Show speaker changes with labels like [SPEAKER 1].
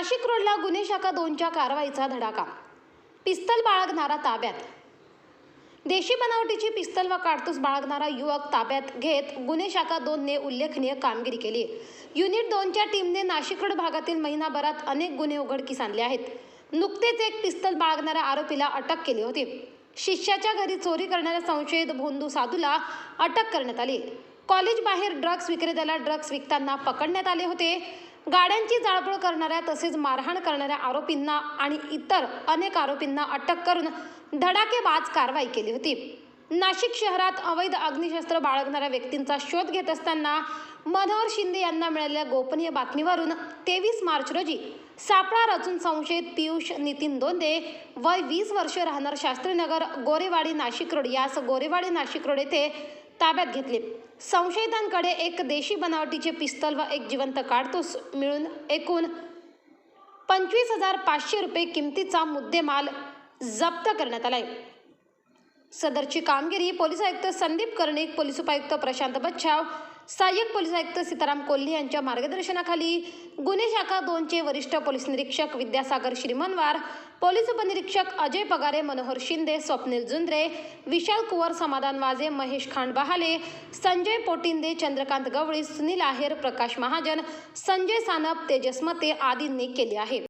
[SPEAKER 1] नाशिक रोडला गुन्हे शाखा दोनच्या कारवाईचा धडाका. पिस्तल बाळगणारा ताब्यात. देशी बनावटीची पिस्तल व काडतूस बाळगणारा युवक ताब्यात घेत गुन्हे शाखा दोनने उल्लेखनीय कामगिरी केली. युनिट दोनच्या टीमने नाशिक रोड भागातील महिनाभरात अनेक गुन्हे उघडकीस आणले आहेत. नुकतेच एक पिस्तल बाळगणाऱ्या आरोपीला अटक केली होती. शिष्याच्या घरी चोरी करणाऱ्या संशयित भोंदू साधूला अटक करण्यात आली. कॉलेज बाहेर ड्रग्स विक्रेत्याला ड्रग्स विकताना पकडण्यात आले होते. गाड्यांची जाळपोळ करणाऱ्या तसेच मारहाण करणाऱ्या आरोपींना आणि इतर अनेक आरोपींना अटक करून धडाकेबाज कारवाई केली होती. नाशिक शहरात अवैध अग्निशस्त्र बाळगणाऱ्या व्यक्तींचा शोध घेत असताना मनोहर शिंदे यांना मिळालेल्या गोपनीय बातमीवरून तेवीस मार्च रोजी सापळा रचून संशयित पियुष नितीन दोंदे वय वीस वर्ष राहणार शास्त्रीनगर गोरेवाडी नाशिक रोड यास गोरेवाडी नाशिक रोड येथे ताब्यात घेतले. संशयितांकडे एक देशी बनावटीचे पिस्तल व एक जिवंत काडतूस मिळून एकूण पंचवीस हजार पाचशे रुपये किमतीचा मुद्देमाल जप्त करण्यात आला आहे सदरची कामगिरी पोलीस आयुक्त संदीप कर्णिक पोलीस उपायुक्त प्रशांत बच्छाव सहाय्यक पोलीस आयुक्त सीताराम कोल्हे यांच्या मार्गदर्शनाखाली गुन्हे शाखा दोनचे वरिष्ठ पोलीस निरीक्षक विद्यासागर श्रीमनवार पोलीस उपनिरीक्षक अजय पगारे मनोहर शिंदे स्वप्नील जुंद्रे विशाल कुवर समाधान वाजे महेश खांड बहाले संजय पोटिंदे चंद्रकांत गवळी सुनील आहेर प्रकाश महाजन संजय सानप तेजस मते आदींनी केले आहे